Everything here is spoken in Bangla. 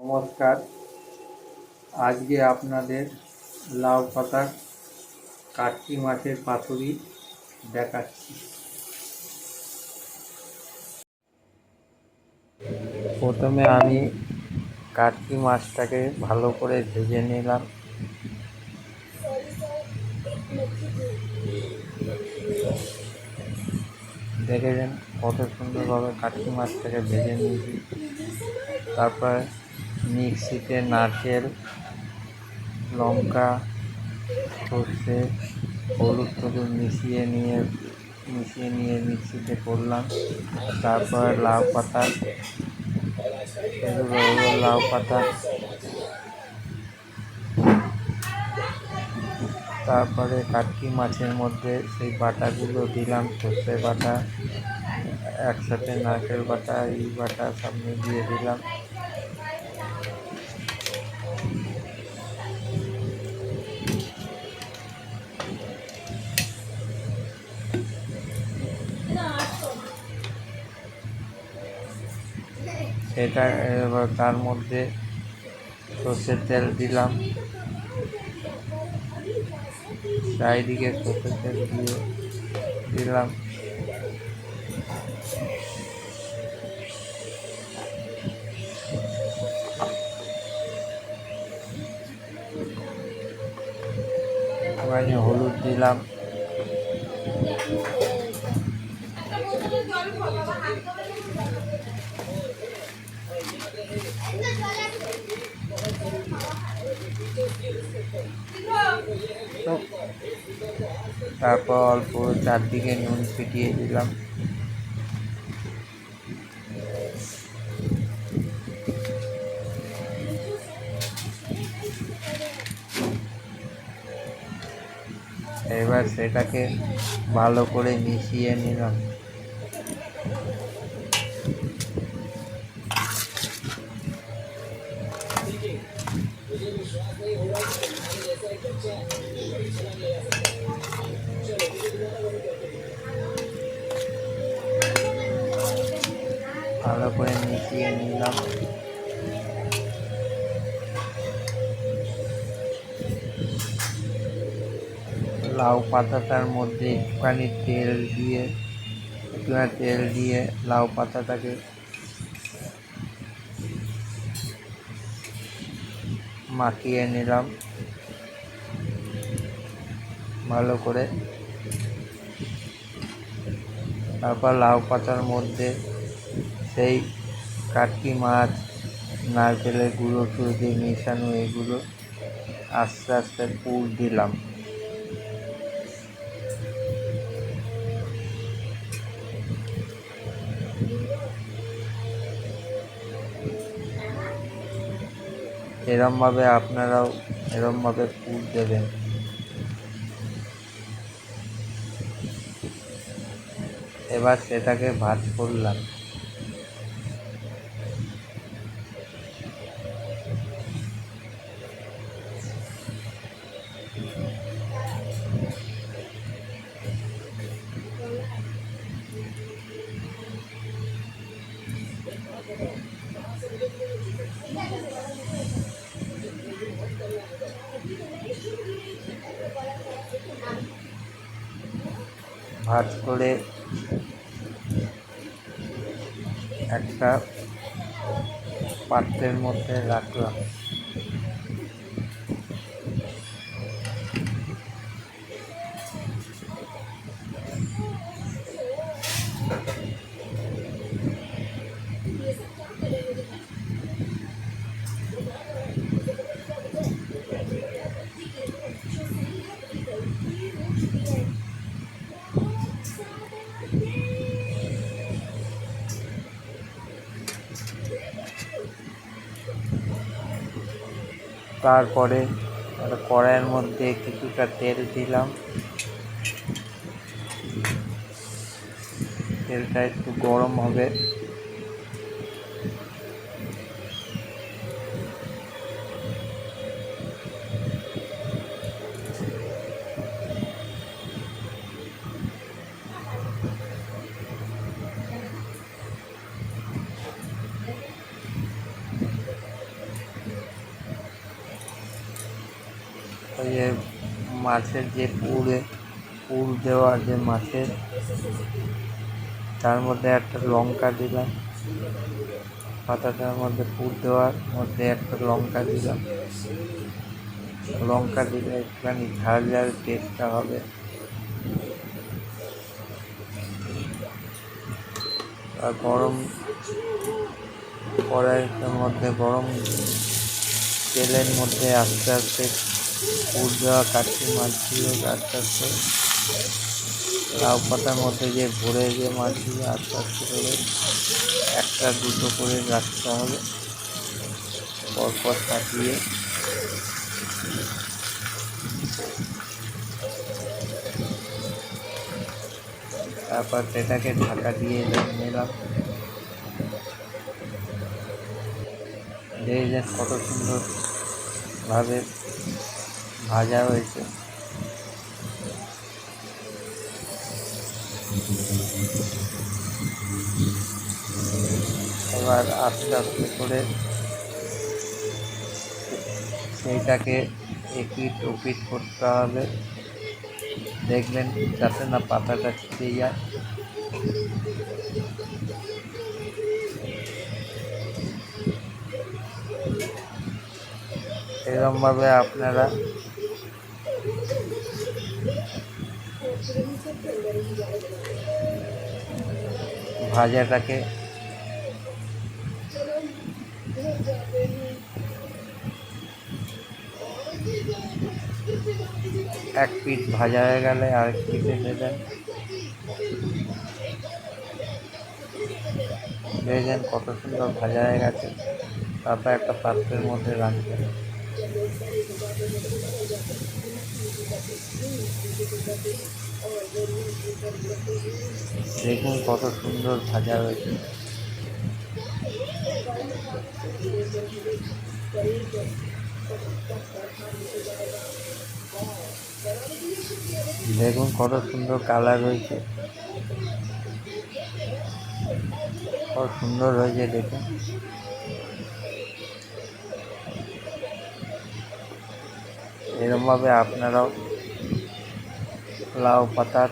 নমস্কার। আজকে আপনাদের লাউ পাতার কাটকি মাছের পাতুরি দেখাচ্ছি। প্রথমে আমি কাটকি মাছটাকে ভালো করে ভেজে নিলাম। দেখেছেন কত সুন্দরভাবে কাটকি মাছটাকে ভেজে নিয়েছি। তারপর মিক্সিতে নারকেল, লঙ্কা, সর্ষে, হলুদ টলুদ মিশিয়ে নিয়ে মিশিয়ে নিয়ে মিক্সিতে করলাম। তারপরে লাউ পাতা, এগুলো লাউ পাতা। তারপরে কাটকি মাছের মধ্যে সেই বাটাগুলো দিলাম সর্ষে বাটা, একসাথে নারকেল বাটা এই বাটা সব মিলিয়ে দিলাম। সেটা তার মধ্যে সর্ষের তেল দিলাম। চারিদিকে সর্ষের তেল দিয়ে দিলাম। একটুখানি হলুদ দিলাম। তারপর অল্প চারদিকে নুন ছিটিয়ে দিলাম। এবার সেটাকে ভালো করে মিশিয়ে নিলাম। ভালো করে মিশিয়ে নিলাম। লাউ পাতাটার মধ্যে একটুখানি তেল দিয়ে, একটুখানি তেল দিয়ে লাউ পাতাটাকে মাখিয়ে নিলাম। ভালো করে। তারপর লাউ পাতার মধ্যে সেই কাটকি মাছ, নারকেলের গুঁড়ো টুড়ো দিয়ে মেশানো এগুলো আস্তে আস্তে পুর দিলাম। এরমভাবে আপনারাও এরমভাবে পুর দেবেন। এবার সেটাকে ভাজ করলাম। ভাজ করে একটা পাত্রের মধ্যে রাখলাম। তারপরে কড়াইয়ের মধ্যে কিছুটা তেল দিলাম। তেলটা একটু গরম হবে। ওই যে মাছের যে পুরে, পুর দেওয়া যে মাছের, তার মধ্যে একটা লঙ্কা দিলাম। পাতাটার মধ্যে পুর দেওয়ার মধ্যে একটা লঙ্কা দিলাম। লঙ্কা দিলে একটুখানি ঝাল ঝাল টেস্টটা হবে। আর গরম কড়াইয়ের মধ্যে, গরম তেলের মধ্যে আস্তে আস্তে দেওয়া কাঠি মাছগুলো আস্তে আস্তে লাউ পাতার মধ্যে যে ভরে যে মাছগুলো আস্তে আস্তে করে একটা দুটো করে রাখতে হবে। পরপর কাটিয়ে তারপর সেটাকে ঢাকা দিয়ে নিলাম দেখলেন কত সুন্দর ভাবে ভাজা হয়েছে। এবার আস্তে আস্তে করে সেইটাকে এপিট ওপিট করতে হবে। দেখবেন যাতে না পাতাটা ছিটে যায়। এরকমভাবে আপনারা ভাজাটাকে এক পিঠ ভাজা হয়ে গেলে আরেক পিঠে দেবেন দেখবেন কত সুন্দর ভাজা হয়ে গেছে। তারপর একটা পাত্রের মধ্যে রাখবেন দেখুন কত সুন্দর ভাজা হয়েছে দেখুন কত সুন্দর কালার হয়েছে কত সুন্দর হয়েছে দেখুন। এরমভাবে আপনারাও লাউ পাতার